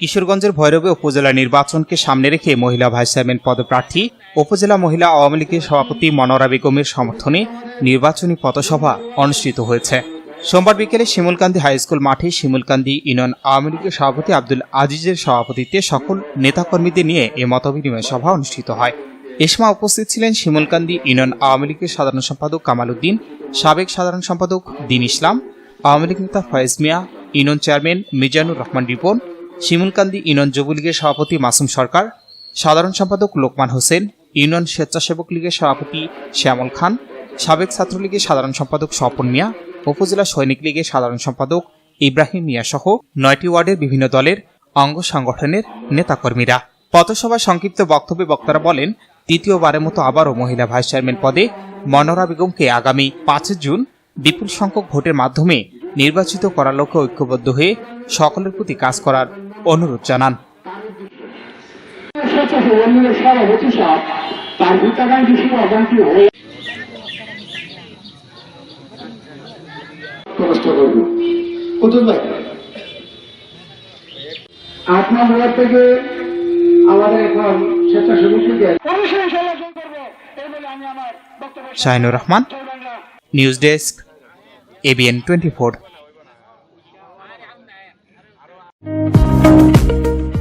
কিশোরগঞ্জের ভৈরবে উপজেলা নির্বাচনকে সামনে রেখে মহিলা ভাইস চেয়ারম্যান পদপ্রার্থী, উপজেলা মহিলা আওয়ামী লীগের সভাপতি মনোরা বেগমের সমর্থনে নির্বাচনী পথসভা অনুষ্ঠিত হয়েছে। সোমবার বিকেলে শিমুলকান্দি হাই স্কুল মাঠে শিমুলকান্দি ইউনিয়ন আওয়ামী লীগের সভাপতি আব্দুল আজিজের সভাপতিত্বে সকল নেতাকর্মীদের নিয়ে এ মতবিনিময় সভা অনুষ্ঠিত হয়। এ সময় উপস্থিত ছিলেন শিমুলকান্দি ইউনিয়ন আওয়ামী লীগের সাধারণ সম্পাদক কামাল উদ্দিন, সাবেক সাধারণ সম্পাদক দিন ইসলাম, আওয়ামী লীগ নেতা Foyez Mia, union chairman Mizanur Rahman Ripon Shimulkandi union যুবলীগের সভাপতি মাসুম সরকার, সাধারণ সম্পাদক লোকমান হোসেন, ইউনিয়ন স্বেচ্ছাসেবক লীগের সভাপতি শ্যামল খান, সাবেক ছাত্রলীগের সাধারণ সম্পাদক স্বপন মিয়া, উপজেলা সৈনিক লীগের সাধারণ সম্পাদক ইব্রাহিম মিয়া সহ নয়টি ওয়ার্ডের বিভিন্ন দলের অঙ্গ সংগঠনের নেতাকর্মীরা। পথসভায় সংক্ষিপ্ত বক্তব্যে বক্তারা বলেন, তৃতীয়বারের মতো আবারও মহিলা ভাইস চেয়ারম্যান পদে মনোরা বেগমকে আগামী পাঁচ জুন বিপুল সংখ্যক ভোটের মাধ্যমে নির্বাচিত করার লক্ষ্যে ঐক্যবদ্ধ হয়ে সকলের প্রতি কাজ করার অনুরোধ জানান। থেকে আমাদের এখন স্বেচ্ছাসেবক বক্তব্য Shahinur Rahman. News desk ABN twenty four.